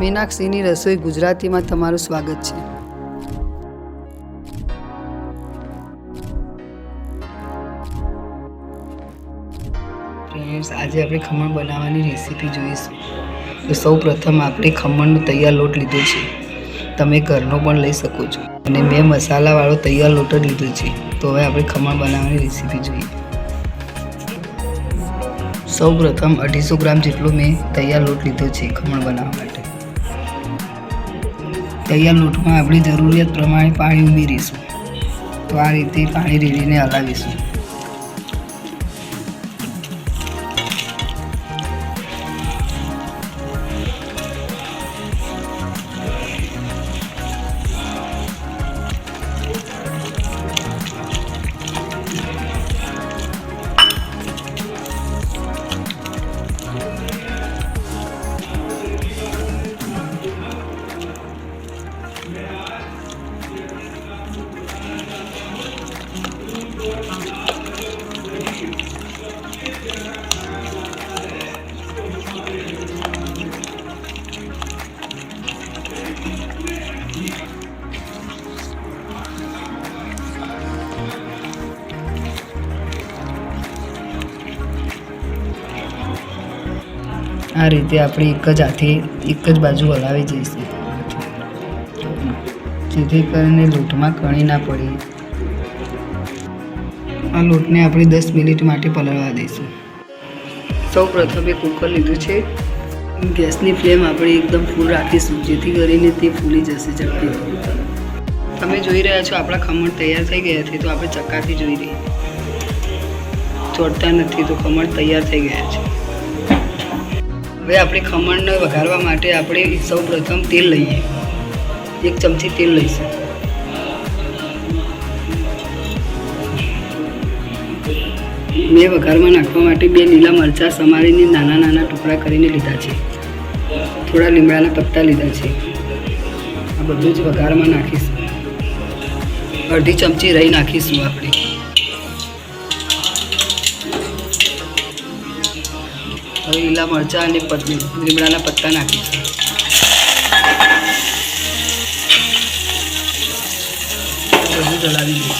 મીનાક્ષીની રસોઈ ગુજરાતીમાં તમારું સ્વાગત છે. આજે આપણે ખમણ બનાવવાની રેસીપી જોઈશું. તો સૌ પ્રથમ આપણે ખમણનો તૈયાર લોટ લીધો છે. તમે ઘરનો પણ લઈ શકો છો. અને મેં મસાલાવાળો તૈયાર લોટ જ લીધો છે. તો હવે આપણે ખમણ બનાવવાની રેસીપી જોઈએ. સૌ પ્રથમ અઢીસો ગ્રામ જેટલો મેં તૈયાર લોટ લીધો છે ખમણ બનાવવા માટે. તૈયાર લોટમાં આપણી જરૂરિયાત પ્રમાણે પાણી ઉમેરીશું. તો આ રીતે પાણી રેડીને હલાવીશું. આ રીતે આપણે એક જ હાથે એક જ બાજુ હલાવી જઈશું. જેથી કરીને લોટમાં કણી ના પડે. આ લોટને આપણે દસ મિનિટ માટે પલળવા દઈશું. સૌ પ્રથમ એક કુકર લીધું છે. ગેસની ફ્લેમ આપણે એકદમ ફૂલ રાખીશું, જેથી કરીને તે ફૂલી જશે ઝડપી તમે જોઈ રહ્યા છો આપણા ખમણ તૈયાર થઈ ગયા છે, તો આપણે ચક્કાથી જોઈ રહીએ ચોટતા નથી, તો ખમણ તૈયાર થઈ ગયા છે. હવે આપણે ખમણને વઘારવા માટે આપણે સૌ પ્રથમ તેલ લઈએ. એક ચમચી તેલ લઈશું. મેં વઘારમાં નાખવા માટે બે લીલા મરચાં સમારીને નાના નાના ટુકડા કરીને લીધા છે. થોડા લીમડાના પત્તા લીધા છે. આ બધું જ વઘારમાં નાખીશું. અડધી ચમચી રહી નાખીશું આપણે. હવે લીલા મરચાં અને લીમડાના પત્તા નાખીશું. બધું જલાવી દઈશું.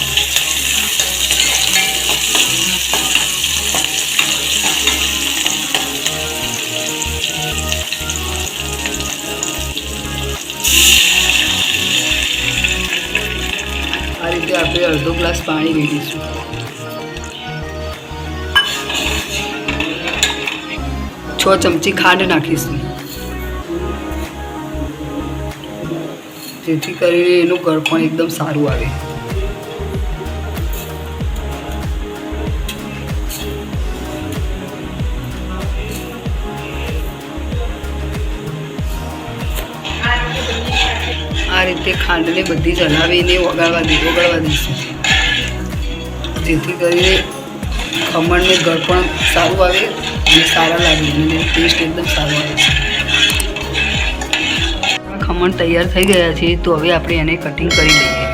આ રીતે આપણે અડધો ગ્લાસ પાણી રેડીશું. છ ચમચી ખાંડ નાખીશું જેથી કરીને એનું ગળપણ એકદમ સારું આવે. આ રીતે ખાંડને બધી જ હલાવીને ઓગાળવા દે ઓગાળવા દઈશું. જેથી કરીને ખમણને ગળપણ સારું આવે. અને સારા લાગે અને ટેસ્ટ એકદમ સારો ખમણ તૈયાર થઈ ગયા છે, તો હવે આપણે એને કટિંગ કરી લઈએ.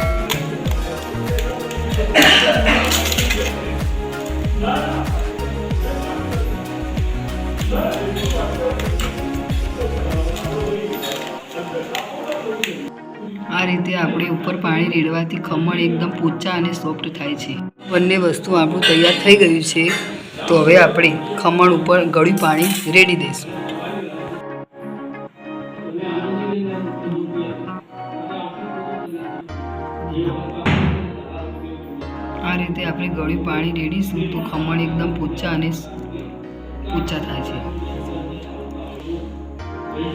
આ રીતે આપણે ઉપર પાણી રેડવાથી ખમણ એકદમ પોચા અને સોફ્ટ થાય છે. બંને વસ્તુ આપણું તૈયાર થઈ ગયું છે. તો હવે આપણે ખમણ ઉપર ગળ્યું પાણી રેડી દઈશું. આ રીતે આપણે ગળ્યું પાણી રેડીશું તો ખમણ એકદમ પોચા અને પોચા થાય છે.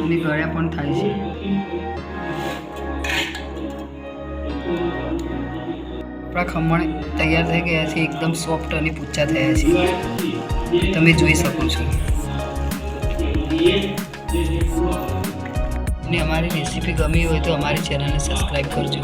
અને ગળ્યા પણ થાય છે. આપણા ખમણ તૈયાર થઈ ગયા છે, એકદમ સોફ્ટ અને પૂચા થયા છે. તમે જોઈ શકો છો. અને અમારી રેસીપી ગમી હોય તો અમારી ચેનલને સબસ્ક્રાઈબ કરજો.